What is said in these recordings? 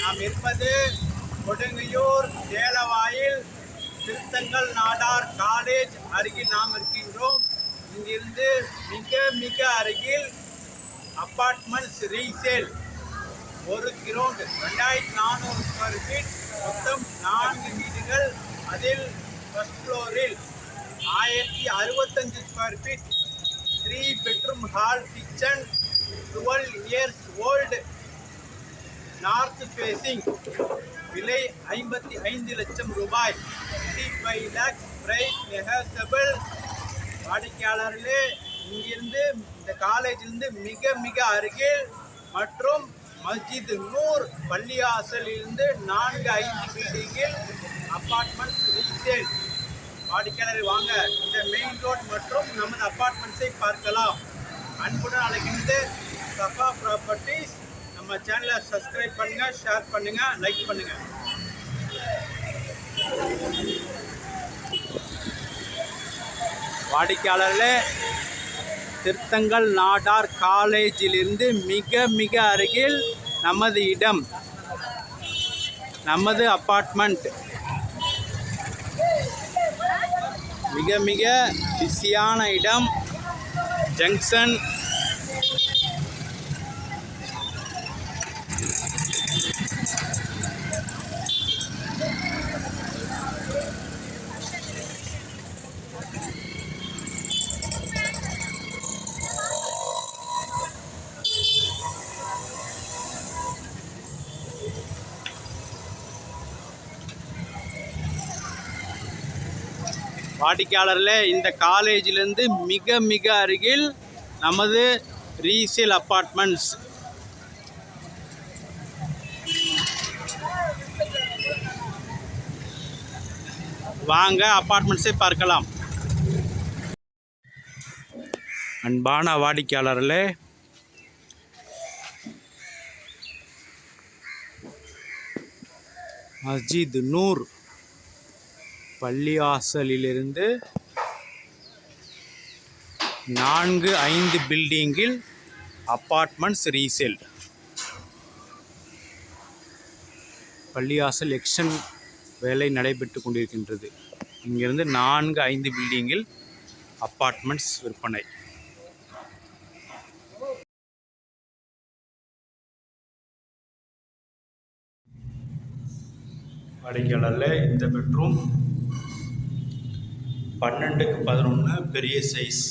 நாம் இருப்பது கொடுங்கையூர் தேலவாயில் திருத்தங்கல் நாடார் காலேஜ் அருகில் நாம் இருக்கின்றோம். இங்கிருந்து மிக மிக அருகில் அப்பார்ட்மெண்ட்ஸ் ரீசேல் ஒரு கிரவுண்ட் ரெண்டாயிரத்தி நானூறு ஸ்கொயர் ஃபீட் மொத்தம் நான்கு வீடுகள். அதில் ஃபஸ்ட் ஃப்ளோரில் ஆயிரத்தி அறுபத்தஞ்சு square feet three bedroom hall kitchen twelve years old north facing விலை ஐம்பத்தி ஐந்து லட்சம் ரூபாய். Fifty five lakhs price negotiable வாடிக்கையாளர்களே இங்கிருந்து இந்த காலேஜிலிருந்து மிக மிக அருகில் மற்றும் மஸ்ஜித் நூர் பள்ளியாசலிலிருந்து நான்கு ஐந்து பில்டிங்கில் அப்பார்ட்மெண்ட்ஸ் ரீசேல் வாடிக்கையாளர் வாங்க. இந்த மெயின் ரோட் மற்றும் நமது அப்பார்ட்மெண்ட்ஸை பார்க்கலாம். அன்புடன் அழைக்கின்ற சஃபா ப்ராப்பர்ட்டிஸ் நம்ம சேனலை சப்ஸ்கிரைப் பண்ணுங்க ஷேர் பண்ணுங்க லைக் பண்ணுங்க. வாடிக்கையாளர்களே திருத்தங்கல் நாடார் காலேஜிலிருந்து மிக மிக அருகில் நமது இடம் நமது அப்பார்ட்மெண்ட் மிக மிக பிஸியான இடம் ஜங்ஷன் வாடிக்கையாளரில் இந்த காலேஜிலேருந்து மிக மிக அருகில் நமது ரீசேல் அப்பார்ட்மெண்ட்ஸ். வாங்க அப்பார்ட்மெண்ட்ஸை பார்க்கலாம். அன்பான வாடிக்கையாளர்களே மஸ்ஜித் நூர் பள்ளிவாசலிலிருந்து நான்கு ஐந்து பில்டிங்கில் அப்பார்ட்மெண்ட்ஸ் ரீசேல். பள்ளிவாசல் எக்ஷன் வேலை நடைபெற்று கொண்டிருக்கின்றது. இங்கிருந்து நான்கு ஐந்து பில்டிங்கில் அப்பார்ட்மெண்ட்ஸ் விற்பனை. வாடிக்கையாளரில் இந்த பெட்ரூம் பன்னெண்டுக்கு பதினொன்று பெரிய சைஸ்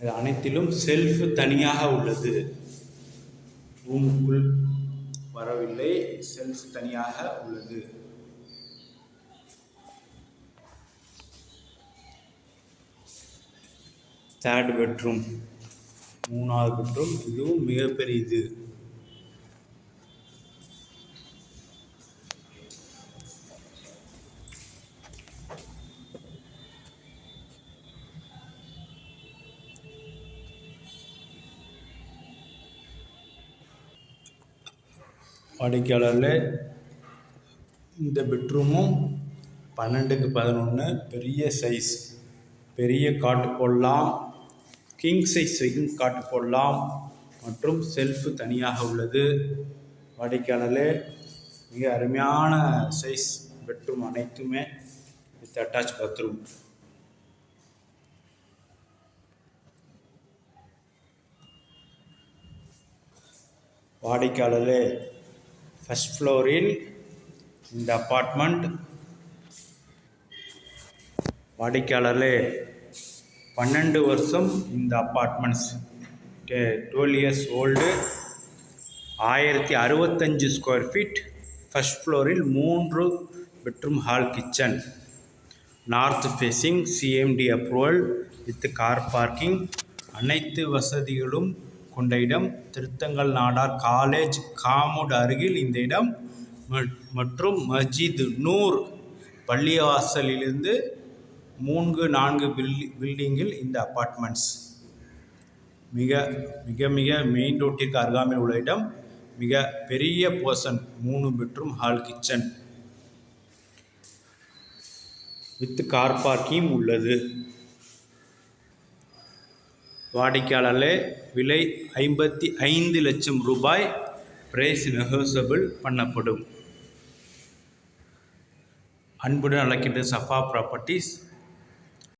இது அனைத்திலும் செல்ஃப் தனியாக உள்ளது. ரூமுக்குள் வரவில்லை செல்ஃப் தனியாக உள்ளது. தேர்ட் பெட்ரூம் மூணாவது பெட்ரூம் இதுவும் மிகப்பெரியது. வாடிக்கையாளரில் இந்த பெட்ரூமும் பன்னெண்டுக்கு பதினொன்று பெரிய சைஸ் பெரிய காட்டு போடலாம் கிங் சைஸ் வரைக்கும் காட்டு போடலாம் மற்றும் செல்ஃபு தனியாக உள்ளது. வாடிக்கையாளர்களே மிக அருமையான சைஸ் பெட்ரூம் அனைத்துமே வித் அட்டாச் பாத்ரூம் வாடிக்கையாளர்களே ஃபஸ்ட் ஃப்ளோரில் இந்த அப்பார்ட்மெண்ட் வாடிக்கையாளர்களே பன்னெண்டு வருஷம் இந்த அப்பார்ட்மெண்ட்ஸ் டுவெல் இயர்ஸ் ஓல்டு ஆயிரத்தி அறுபத்தஞ்சு ஸ்கொயர் ஃபீட் ஃபஸ்ட் ஃப்ளோரில் மூன்று bedroom hall kitchen north facing CMD approval with car parking அனைத்து வசதிகளும் கொண்ட இடம் திருத்தங்கல் நாடார் காலேஜ் காமுட் அருகில் இந்த இடம். மற்றும் மஜித் நூர் பள்ளிவாசலிலிருந்து மூன்று நான்கு பில்டி பில்டிங்கில் இந்த அப்பார்ட்மெண்ட்ஸ் மிக மிக மிக மெயின் ரோட்டிற்கு அருகாமையில் உள்ள இடம். மிக பெரிய போர்ஷன் மூணு bedroom hall kitchen with car parking உள்ளது. வாடிக்கையாளர்களே விலை ஐம்பத்தி ஐந்து லட்சம் ரூபாய் பிரைஸ் நெகோசபிள் பண்ணப்படும். அன்புடன் அழைக்கின்ற சஃபா ப்ராப்பர்ட்டிஸ்